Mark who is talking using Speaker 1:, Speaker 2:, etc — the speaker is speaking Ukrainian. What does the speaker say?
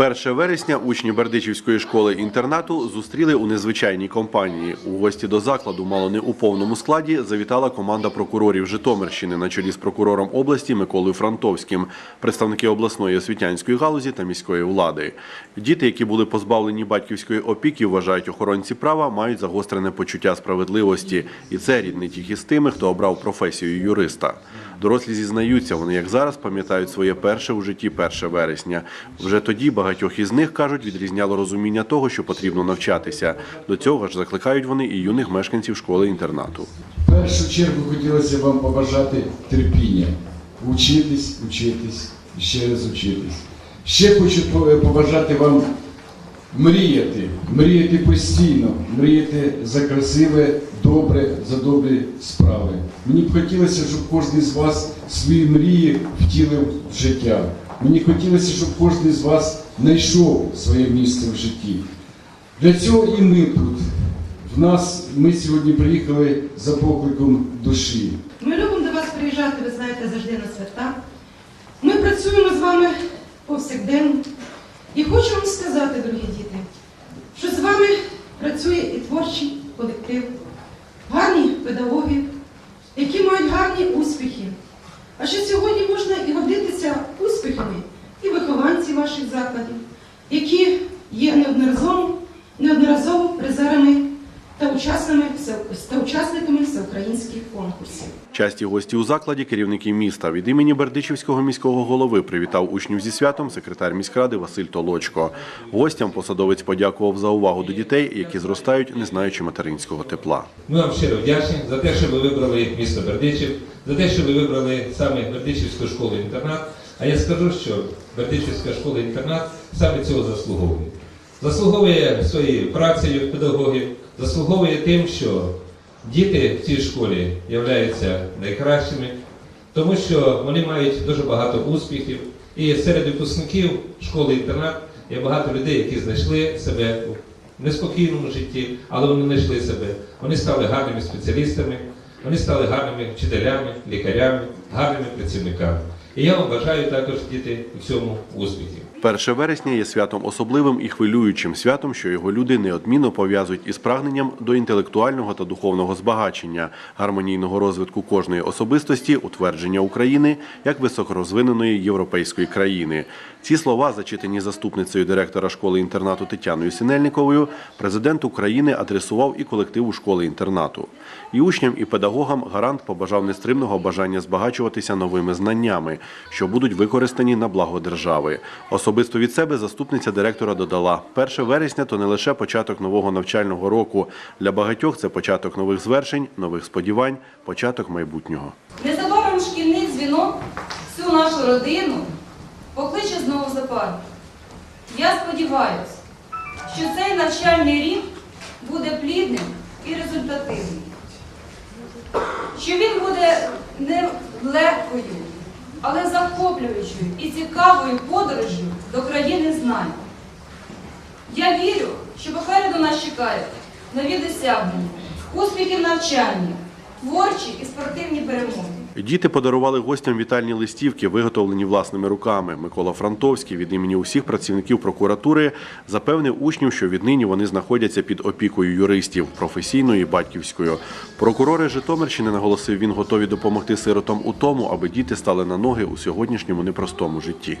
Speaker 1: 1 вересня учні Бердичівської школи інтернату зустріли у незвичайній компанії. У гості до закладу, мало не у повному складі, завітала команда прокурорів Житомирщини на чолі з прокурором області Миколою Франтовським, представники обласної освітянської галузі та міської влади. Діти, які були позбавлені батьківської опіки, вважають охоронці права, мають загострене почуття справедливості, і це ріднить їх із тими, хто обрав професію юриста. Дорослі зізнаються, вони як зараз пам'ятають своє перше у житті 1 вересня. Вже тоді багатьох із них кажуть, відрізняло розуміння того, що потрібно навчатися. До цього ж закликають вони і юних мешканців школи інтернату.
Speaker 2: В першу чергу хотілося вам побажати терпіння. Учитись, учитись, ще раз учитись. Ще хочу побажати вам мріяти, мріяти постійно, мріяти за красиве, добре, за добрі справи. Мені б хотілося, щоб кожен з вас свої мрії втілив в життя. Мені хотілося, щоб кожен з вас знайшов своє місце в житті. Для цього і ми тут. В нас ми сьогодні приїхали за покликом душі.
Speaker 3: Ми любимо до вас приїжджати, ви знаєте, завжди на свята. Ми працюємо з вами повсякденно. І хочу вам сказати, дорогі діти, що з вами працює і творчий колектив, гарні педагоги, які мають гарні успіхи. А ще сьогодні можна і гордитися успіхами вихованці ваших закладів, які є неодноразово, неодноразово призерами та учасниками, та учасниками всеукраїнських конкурсів.
Speaker 1: Часті гості у закладі керівники міста від імені Бердичівського міського голови привітав учнів зі святом секретар міськради Василь Толочко. Гостям посадовець подякував за увагу до дітей, які зростають, не знаючи материнського тепла.
Speaker 4: Ми вам щиро вдячні за те, що ви вибрали місто Бердичів, за те, що ви вибрали саме Бердичівську школу-інтернат. А я скажу, що Бердичівська школа-інтернат саме цього заслуговує. Заслуговує своєю працею педагогів, заслуговує тим, що діти в цій школі являються найкращими, тому що вони мають дуже багато успіхів. І серед випускників школи-інтернат є багато людей, які знайшли себе в неспокійному житті, але вони знайшли себе. Вони стали гарними спеціалістами, вони стали гарними вчителями, лікарями, гарними працівниками. І я вам бажаю також діти у цьому успіхів.
Speaker 1: 1 вересня є святом особливим і хвилюючим святом, що його люди неодмінно пов'язують із прагненням до інтелектуального та духовного збагачення, гармонійного розвитку кожної особистості, утвердження України як високорозвиненої європейської країни. Ці слова, зачитані заступницею директора школи інтернату Тетяною Синельниковою, президент України адресував і колективу школи інтернату. І учням, і педагогам гарант побажав нестримного бажання збагачуватися новими знаннями, що будуть використані на благо держави. Особисто від себе заступниця директора додала: 1 вересня то не лише початок нового навчального року. Для багатьох це початок нових звершень, нових сподівань, початок майбутнього.
Speaker 5: Незабаром шкільний дзвінок всю нашу родину покличе знову за пару. Я сподіваюся, що цей навчальний рік буде плідним і результативним, що він буде не легкою, але захоплюючою і цікавою подорожю до країни знань. Я вірю, що попереду нас чекають нові досягнення, успіхи в навчанні, творчі і спортивні перемоги.
Speaker 1: Діти подарували гостям вітальні листівки, виготовлені власними руками. Микола Франтовський від імені усіх працівників прокуратури запевнив учнів, що віднині вони знаходяться під опікою юристів професійною і батьківською. Прокурори Житомирщини наголосив, він готові допомогти сиротам у тому, аби діти стали на ноги у сьогоднішньому непростому житті.